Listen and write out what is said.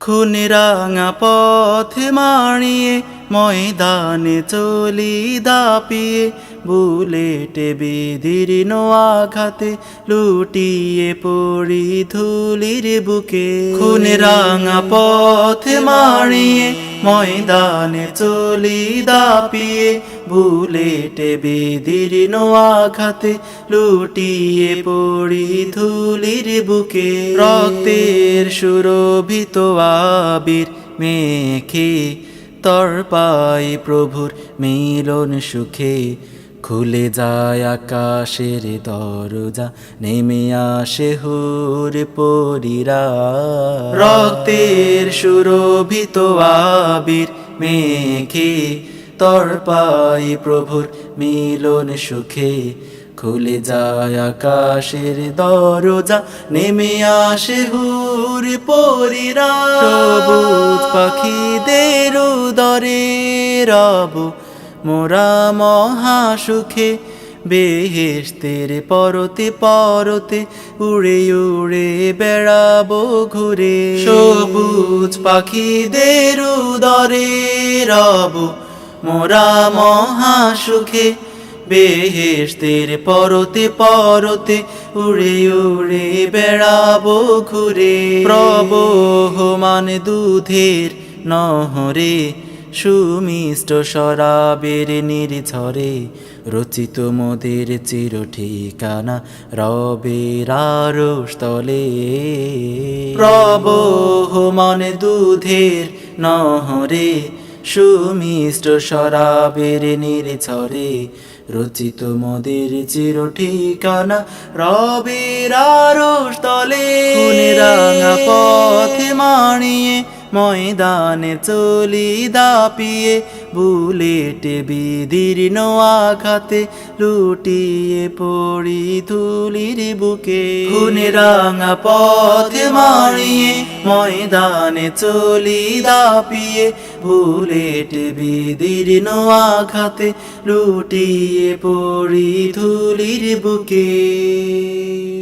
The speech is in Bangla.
খুনে রাঙা পথে মাড়িয়ে ময়দানে চলি দাপিয়ে বুলেটে বিদীর্ণ আঘাতে লুটিয়ে পড়ি ধুলির বুকে। খুনে রাঙা পথে মারিয়ে ময়দানে চলি দাপিয়ে বুলেটে বিদীর্ণ আঘাতে লুটিয়ে পড়ি ধুলির বুকে। রক্তের সুরভিত আবির মেখে তর পাই প্রভুর মিলন সুখে খুলে যায় আকাশের দরজা, নেমে আসে হুর পরিরা। রক্তের সুরভিত আবির মেখে তর পাই প্রভুর মিলন সুখে। খুলে যায় আকাশের দরজা, নেমে আসে হুর পরিরা। সবুজ পাখিদের উদরে রব মোরা মহা সুখে বেহেস্তের পরতে পরতে উড়ে উড়ে বেড়াবো ঘুরে। সবুজ পাখিদের উদরে রব, মোরা মহা সুখে বেহেস্তের পরতে পরতে উড়ে উড়ে বেড়াবো ঘুরে। প্রবহমান দুধের নহরে সুমিষ্ট শরাবের নির্ঝরে রচিত মোদের চির ঠিকানা রবের স্থলে প্রবহমান দুধের নহরে সুমিষ্ট শরাবের নির্ঝরে রচিত মোদের চির ঠিকানা রবের স্থলে রাঙা পথে মানিয়ে ময়দানে চলি দাপিয়ে, বুলেটে বিদীর্ণ আঘাতে লুটিয়ে পড়ি ধুলির বুকে। খুনে রাঙা পথ মারিয়ে, ময়দানে চলি দাপিয়ে, বুলেটে বিদীর্ণ আঘাতে লুটিয়ে পড়ি ধুলির বুকে।